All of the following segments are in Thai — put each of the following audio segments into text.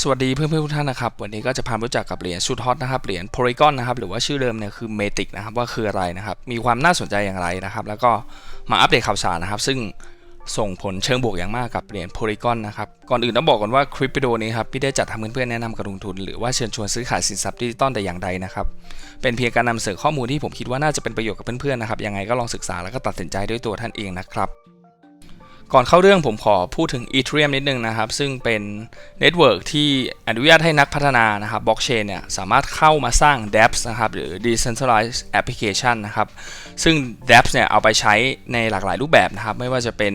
สวัสดีเพื่อนๆทุกท่านนะครับ วันนี้ก็จะพารู้จักกับเหรียญสุดฮอตนะครับเหรียญ Polygon นะครับหรือว่าชื่อเดิมเนี่ยคือ Matic นะครับว่าคืออะไรนะครับมีความน่าสนใจอย่างไรนะครับ แล้วก็มาอัปเดตข่าวสารนะครับ ซึ่งส่งผลเชิงบวกอย่างมากกับเหรียญ Polygon นะครับก่อนอื่นต้องบอกก่อนว่าคลิปวิดีโอนี้ครับพี่ได้จัดทำเพื่อนๆแนะนำการลงทุน หรือว่าเชิญชวนซื้อขายสินทรัพย์ดิจิตอลแต่อย่างใดนะครับเป็นเพียงการนำเสนอข้อมูลที่ผมคิดว่าน่าจะเป็นประโยชน์กับเพื่อนๆนะครับยังไงก็ลองศึกษาแล้วก็ตัดสินใจด้วยตัวท่านเองนะครับ ก่อนเข้าเรื่องผมขอพูดถึง Ethereum นิดนึงนะครับ ซึ่งเป็นเน็ตเวิร์กที่อนุญาตให้นักพัฒนานะครับบล็อกเชนเนี่ยสามารถเข้ามาสร้าง dApps นะครับหรือ Decentralized Application นะครับซึ่ง dApps เนี่ยเอาไปใช้ในหลากหลายรูปแบบนะครับ ไม่ว่าจะเป็น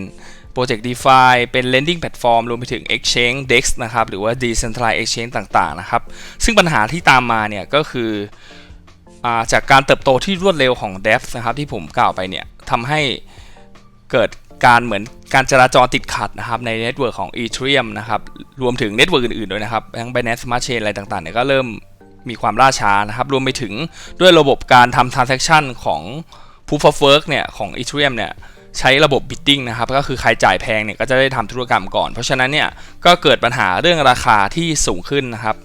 โปรเจกต์ DeFi เป็น Lending Platform รวมไปถึง Exchange DEX นะครับหรือว่า Decentralized Exchange ต่างๆนะครับ ซึ่งปัญหาที่ตามมาเนี่ยก็คือจากการเติบโตที่รวดเร็วของ dApps นะครับที่ผมกล่าวไปเนี่ยทำให้เกิด การเหมือนการจราจรติดขัดนะครับในเน็ตเวิร์กของ Ethereum นะครับรวมถึงเน็ตเวิร์กอื่นๆด้วยนะครับทั้ง Binance Smart Chain อะไรต่างๆเนี่ยก็เริ่มมีความล่าช้านะครับ รวมไปถึงด้วยระบบการทำ transaction ของ Proof of Work เนี่ยของ Ethereum เนี่ยใช้ระบบ bidding นะครับ ก็คือใครจ่ายแพงเนี่ยก็จะได้ทำธุรกรรมก่อน เพราะฉะนั้นเนี่ยก็เกิดปัญหาเรื่องราคาที่สูงขึ้นนะครับ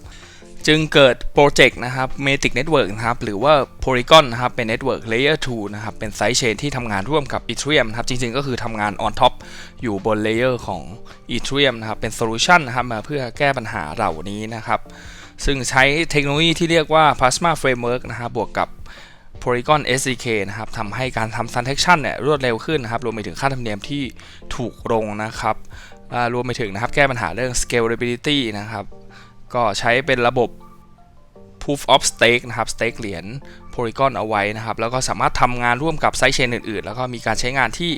จึงเกิดโปรเจกต์นะครับ Matic Network นะครับหรือว่า Polygon นะครับเป็น Network Layer 2นะครับเป็นไซด์เชนที่ทำงานร่วมกับ Ethereum นะครับจริงๆก็คือทำงาน on top อยู่บน Layer ของ Ethereum นะครับเป็นโซลูชันนะครับมาเพื่อแก้ปัญหาเหล่านี้นะครับ ซึ่งใช้เทคโนโลยีที่เรียกว่า Plasma Framework นะครับบวกกับ Polygon SDK นะครับทำให้การทำ transaction เนี่ยรวดเร็วขึ้นนะครับรวมไปถึงค่าธรรมเนียมที่ถูกลงนะครับรวมไปถึงนะครับแก้ปัญหาเรื่อง scalability นะครับ ก็ใช้เป็นระบบ proof of stake นะครับ stake เหรียญ Polygon เอาไว้นะครับ แล้วก็สามารถทำงานร่วมกับไซต์เชนอื่น ๆ แล้วก็มีการใช้งานที่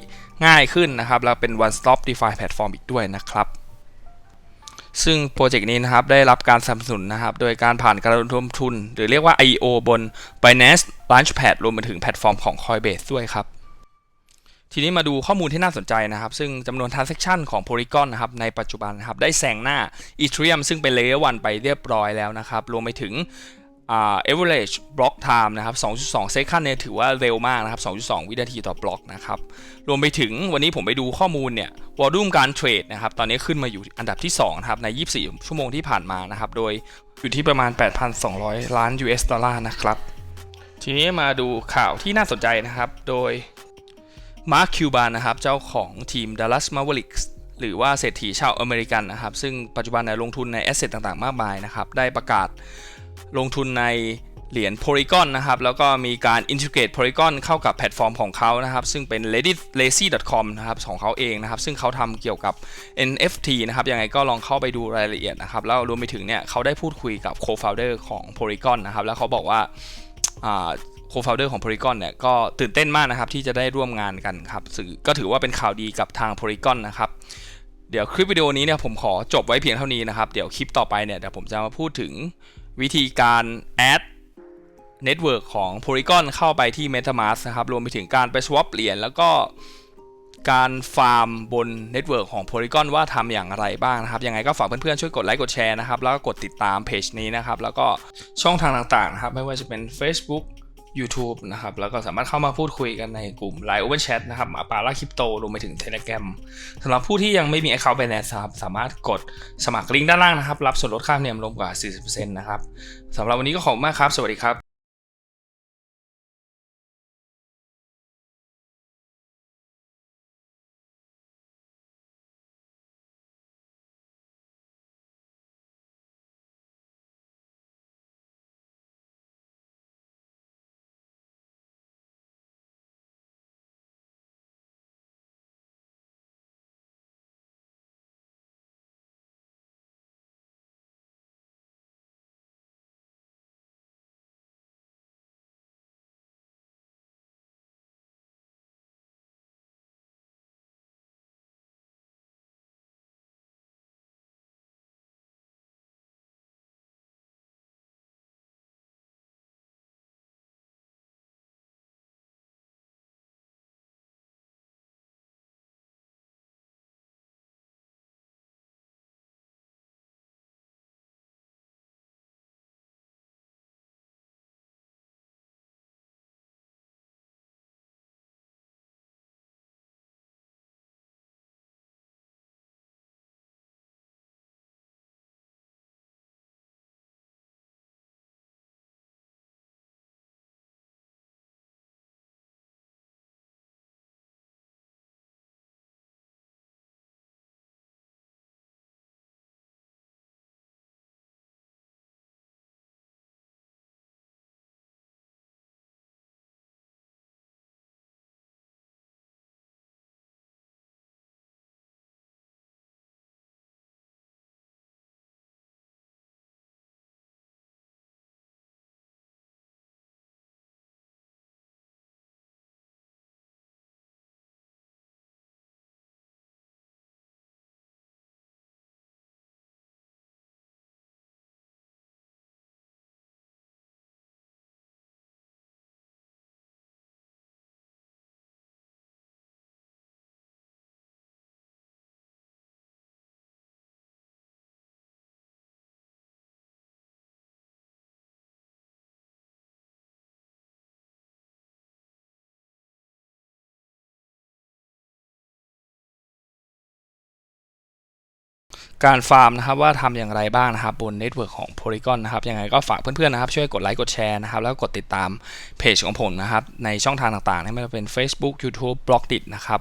ง่ายขึ้นนะครับ แล้วเป็น one stop DeFi platform อีกด้วยนะครับ ซึ่งโปรเจกต์นี้นะครับ ได้รับการสนับสนุนนะครับ โดยการผ่านการระดมทุน หรือเรียกว่า IEO บน Binance Launchpad รวมไปถึงแพลตฟอร์มของ Coinbase ด้วยครับ ทีนี้มาดูข้อมูลที่น่าสนใจนะครับ ซึ่งจำนวน transaction ของ Polygon นะครับในปัจจุบันนะครับ ได้แซงหน้า Ethereum ซึ่งเป็น Layer 1 ไปเรียบร้อยแล้วนะครับ รวมไปถึงอ่า average block time นะครับ 2.2 second เนี่ยถือว่าเร็วมากนะครับ 2.2 วินาทีต่อบล็อกนะครับ รวมไปถึงวันนี้ผมไปดูข้อมูลเนี่ยวอลุ่มการเทรดนะครับ ตอนนี้ขึ้นมาอยู่อันดับที่2นะครับ ใน 24 ชั่วโมงที่ผ่านมานะครับ โดยอยู่ที่ประมาณ 8,200 ล้าน US ดอลลาร์นะครับ ทีนี้มาดูข่าวที่น่าสนใจนะครับ โดย มาร์คคิวบานนะครับ เจ้าของทีม Dallas Mavericks หรือว่าเศรษฐีชาวอเมริกันนะครับ ซึ่งปัจจุบันเนี่ยลงทุนในแอสเซทต่างๆ มากมายนะครับ ได้ประกาศลงทุนในเหรียญ Polygon นะครับ แล้วก็มีการ integrate Polygon เข้ากับแพลตฟอร์มของเขานะครับ ซึ่งเป็น Reddit lazy.com นะครับของเขาเองนะครับ ซึ่งเขาทำเกี่ยวกับ NFT นะครับ ยังไงก็ลองเข้าไปดูรายละเอียดนะครับ แล้วรวมไปถึงเนี่ยเขาได้พูดคุยกับ co-founder ของ Polygon นะครับ แล้วเขาบอกว่า โคฟ o เดอร์ของ Polygon เนี่ยก็ตื่นเต้นมากนะครับที่จะได้ร่วมงานกันครับก็ถือว่าเป็นข่าวดีกับทาง Polygon นะครับเดี๋ยวคลิปวิดีโอนี้เนี่ยผมขอจบไว้เพียงเท่านี้นะครับ เดี๋ยวคลิปต่อไปเนี่ยเดี๋ยวผมจะมาพูดถึงวิธีการ add network ของ Polygon เข้าไปที่ MetaMask นะครับ รวมไปถึงการไป swap เหรียญแล้วก็การฟาร์มบนเน็ตเวิร์กของ Polygon ว่าทำอย่างไรบ้างนะครับ ยังไงก็ฝากเพื่อนๆ ช่วยกดไลค์กดแชร์นะครับ แล้วก็กดติดตามเพจนี้นะครับ แล้วก็ช่องทางต่างๆนะครับ ไม่ว่าจะเป็น Facebook YouTube นะครับ แล้วก็สามารถเข้ามาพูดคุยกันในกลุ่ม Line Open Chat นะครับหมาป่าล่าคริปโตรวมไปถึง Telegram สำหรับผู้ที่ยังไม่มี Account Binance ครับสามารถกดสมัครลิงก์ด้านล่างนะครับ รับส่วนลดค่าธรรมเนียมลงกว่า 40%นะครับสำหรับวันนี้ก็ขอบคุณมากครับ สวัสดีครับ การฟาร์มนะครับว่าทำอย่างไรบ้างนะครับบนเน็ตเวิร์กของ Polygon นะครับยังไงก็ฝากเพื่อนๆนะครับช่วยกดไลค์กดแชร์นะครับแล้วก็กดติดตามเพจของผมนะครับในช่องทางต่างๆไม่ว่าจะเป็น Facebook YouTube b l o g d i t นะครับ